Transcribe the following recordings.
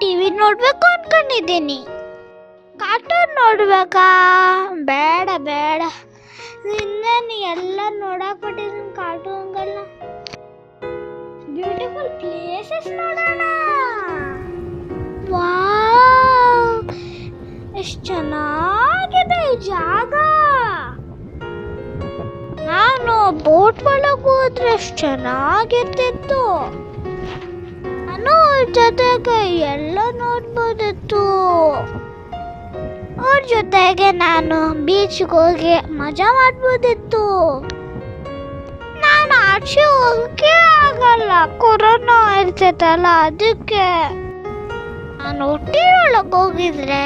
TV ನೋಡ್ಬೇಕು ಅನ್ಕೊಂಡಿದ್ದೀನಿ. Cartoon ನೋಡ್ಬೇಕಾ? ಬೇಡ ಬೇಡ. ಇನ್ನೇನು ಎಲ್ಲ ನೋಡಕ್ ಬಿಟ್ಟಿದ್ದೀನಿ ಕಾರ್ಟೂನ್ಗಳನ್ನ ಬ್ಯೂಟಿಫುಲ್ ಪ್ಲೇಸಸ್ ನೋಡೋಣ ಎಷ್ಟು ಚೆನ್ನಾಗಿದೆ ಜಾಗ. ನಾನು ಬೋಟ್ ಒಳಗೆ ಹೋದ್ರೆ ಎಷ್ಟು ಚೆನ್ನಾಗಿರ್ತಿತ್ತು. ಜೊತೆಗೆ ಎಲ್ಲ ನೋಡ್ಬೋದಿತ್ತು. ಅವ್ರ ಜೊತೆಗೆ ನಾನು ಬೀಚ್ಗೆ ಹೋಗಿ ಮಜಾ ಮಾಡ್ಬೋದಿತ್ತು. ನಾನು ಆಚೆ ಹೋಗಕ್ಕೆ ಆಗಲ್ಲ, ಕೊರೋನಾ ಇರ್ತೈತಲ್ಲ ಅದಕ್ಕೆ. ನಾನು ಹುಟ್ಟಿ ಒಳಗೆ ಹೋಗಿದ್ರೆ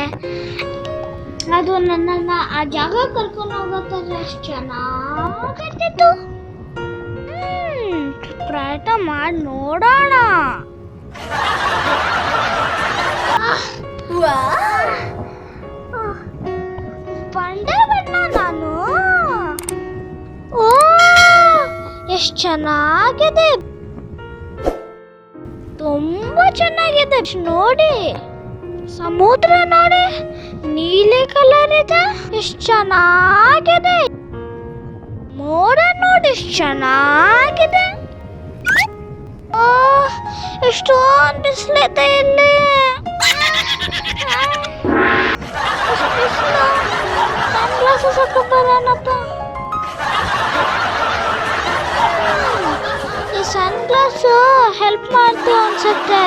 ಅದು ನನ್ನನ್ನ ಆ ಜಾಗ ಕರ್ಕೊಂಡು ಹೋಗತ್ತಲ್ಲ ಅಷ್ಟು ಚೆನ್ನಾಗಿರ್ತಿತ್ತು. ಪ್ರಯತ್ನ ಮಾಡಿ ನೋಡೋಣ. ಬಂಡೆ ಬಣ್ಣ ನಾನು? ಓ, ಎಷ್ಟು ಚೆನ್ನಾಗಿದೆ. ತುಂಬಾ ಚೆನ್ನಾಗಿದೆ. ನೋಡಿ, ಸಮುದ್ರ ನೋಡಿ, ನೀಲಿ ಕಲರ್ ಇದೆ. ಎಷ್ಟು ಚೆನ್ನಾಗಿದೆ. ಮೋಡ ನೋಡಿ, ಎಷ್ಟು ಚೆನ್ನಾಗಿದೆ. ಎಷ್ಟೊಂದು ಬಿಸಿಲೈತೆ ಇಲ್ಲಿ ಈ ಸನ್ಗ್ಲಾಸು ಹೆಲ್ಪ್ ಮಾಡ್ತು ಅನ್ಸುತ್ತೆ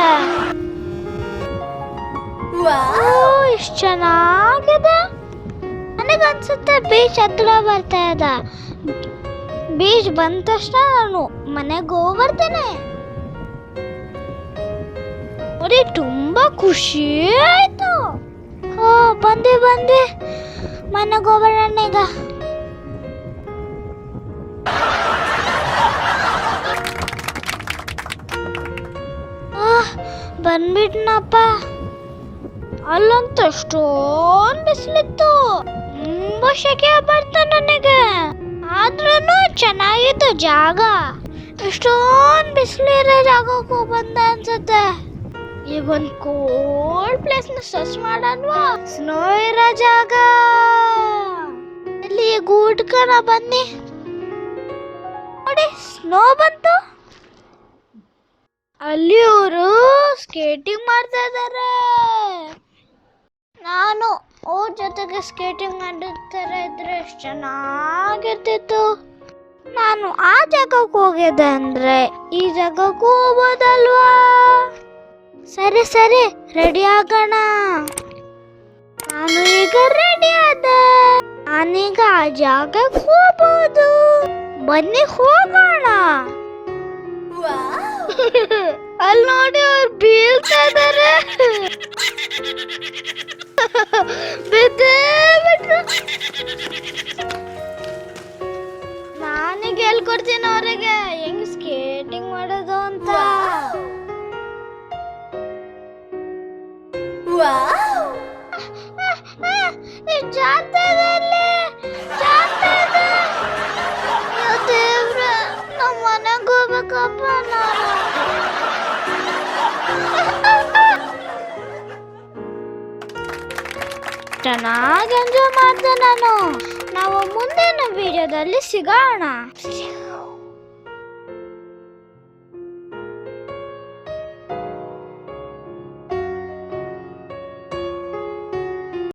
ಎಷ್ಟು ಚೆನ್ನಾಗಿದೆ ನನಗನ್ಸುತ್ತೆ ಬೀಚ್ ಹತ್ರ ಬರ್ತಾ ಇದೆ ಬೀಚ್ ಬಂದ ತಕ್ಷಣ ನಾನು ಮನೆಗೆ ಹೋಗ್ಬರ್ತೇನೆ ನೋಡಿ, ತುಂಬಾ ಖುಷಿ ಆಯ್ತು. ಓ ಬಂದೆ ಬಂದೆ. ಮನೆಗೆ ಗೋಬರಣ್ಣ ಈಗ. ಆ, ಬಂದ್ಬಿಟ್ನಪ್ಪ. ಅಲ್ಲಂತ ಎಷ್ಟೊಂದು ಬಿಸಿಲಿತ್ತು. ತುಂಬಾ ಶೆಕೆ ಬರ್ತ ನನಗೆ. ಆದ್ರೂ ಚೆನ್ನಾಗಿತ್ತು ಜಾಗ. ಎಷ್ಟೊಂದು ಬಿಸಿಲಿರೋ ಜಾಗಕ್ಕೂ ಬಂದ ಅನ್ಸುತ್ತೆ. ಒಂದು ಕೋಲ್ಡ್ನ ಸರ್ಚ್ ಮಾಡಲ್ವಾ? ಸ್ನೋ ಇರೋ ಜಾಗ ಇಲ್ಲಿ ಗೂಡ್ಕಣ ಬನ್ನಿ? ನೋಡಿ ಸ್ನೋ ಬಂತು. ಅಲ್ಲಿ ಅವರು ಸ್ಕೇಟಿಂಗ್ ಮಾಡ್ತಾ ಇದ್ದಾರೆ ನಾನು ಅವ್ರ ಜೊತೆಗೆ ಸ್ಕೇಟಿಂಗ್ ಮಾಡಿರ್ತಾರೆ ಇದ್ರೆ ಎಷ್ಟು ಚೆನ್ನಾಗಿರ್ತಿತ್ತು. ನಾನು ಆ ಜಾಗಕ್ಕೆ ಹೋಗಿದ್ದೆ ಅಂದ್ರೆ ಈ ಜಾಗಕ್ಕೂ ಹೋಗ್ಬೋದಲ್ವಾ? ಸರಿ ಸರಿ ರೆಡಿ ಆಗೋಣ. ನಾನು ಈಗ ರೆಡಿ ಆದೆ. ನಾನೀಗ ಆ ಜಾಗಕ್ಕೆ ಹೋಗ್ಬೋದು. ಬನ್ನಿ ಹೋಗೋಣ. ಅಲ್ಲಿ ನೋಡಿ ಅವ್ರು ಬೀಳ್ತಾ ಇದಾರೆ. ಬಿದ್ದೇ ಬಿಟ್ರು. ನಾನೀಗ ಹೇಳ್ಕೊಡ್ತೀನಿ ಅವ್ರಿಗೆ? ಚೆನ್ನಾಗಿ ಎಂಜಾಯ್ ಮಾಡಿದೆ ನಾನು. ನಾವು ಮುಂದಿನ ವಿಡಿಯೋದಲ್ಲಿ ಸಿಗೋಣ.